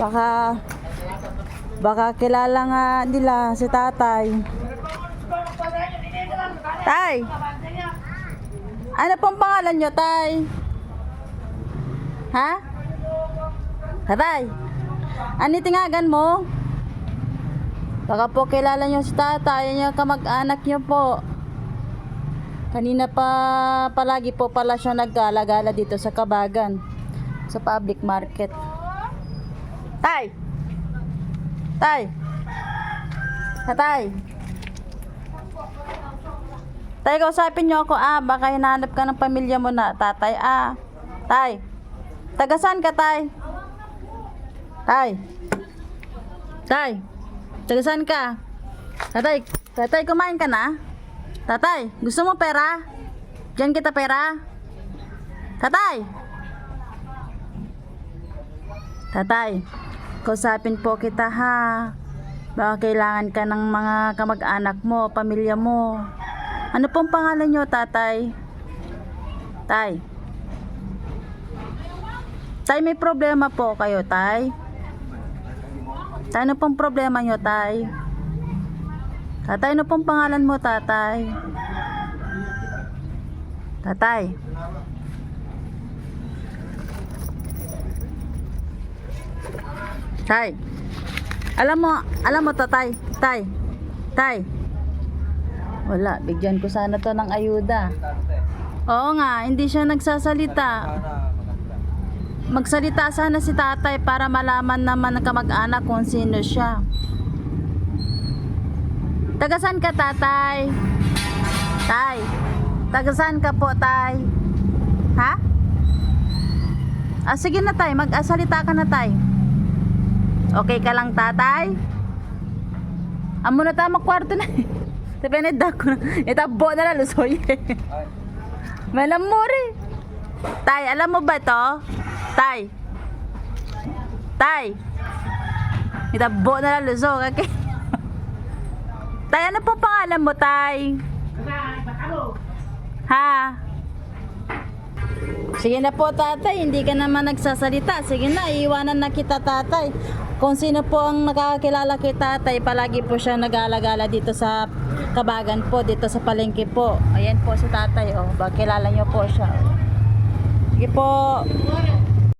Baka, baka kilala nga nila si tatay. Tay! Ano pong pangalan nyo, tay? Ha? Tatay? Ano tingagan mo? Baka po kilala nyo si tatay, yung kamag-anak nyo po. Kanina pa palagi po pala siya naggalagala dito sa Kabagan sa public market. Tay! Tay! Tatay! Tay, kausapin niyo ako ah. Baka hinahanap ka ng pamilya mo na. Tatay ah. Tay! Tagasan ka, tay? Tay! Tay! Tagasan ka? Tatay! Tatay, kumain ka na? Tatay, gusto mo pera? Diyan kita pera? Tatay! Tatay, kausapin po kita ha. Baka kailangan ka ng mga kamag-anak mo, pamilya mo. Ano pong pangalan nyo, tatay? Tay. Tay, may problema po kayo, tay? Tay, ano pong problema nyo, tay? Tatay, ano pong pangalan mo, tatay? Tatay. Tay. Alam mo, alam mo to, tay. Tay. Tay. Wala, bigyan ko sana to ng ayuda. Oo nga, hindi siya nagsasalita. Magsalita sana si tatay para malaman naman ng kamag-anak kung sino siya. Tagasan ka, tatay? Tay. Tagasan ka po, tay? Ha? Ah, sige na, tay. Mag-asalita ka na, tay. Okay ka lang, tatay? Amo na tama kwarto na. Depende da ko na. Itabo na lang, lusoy. Malam mo rin. Tay, alam mo ba to? Tay. Tay. Itabo na lang, luso. Okay? Tay, ano po pangalan mo, Tay? Ha? Sige na po, tatay. Hindi ka naman nagsasalita. Sige na, iiwanan na kita, tatay. Kung sino po ang nakakilala kay tatay, palagi po siya nag-alagala dito sa Kabagan po, dito sa palengke po. Ayan po si tatay, oh. Baka kilala niyo po siya. Sige po.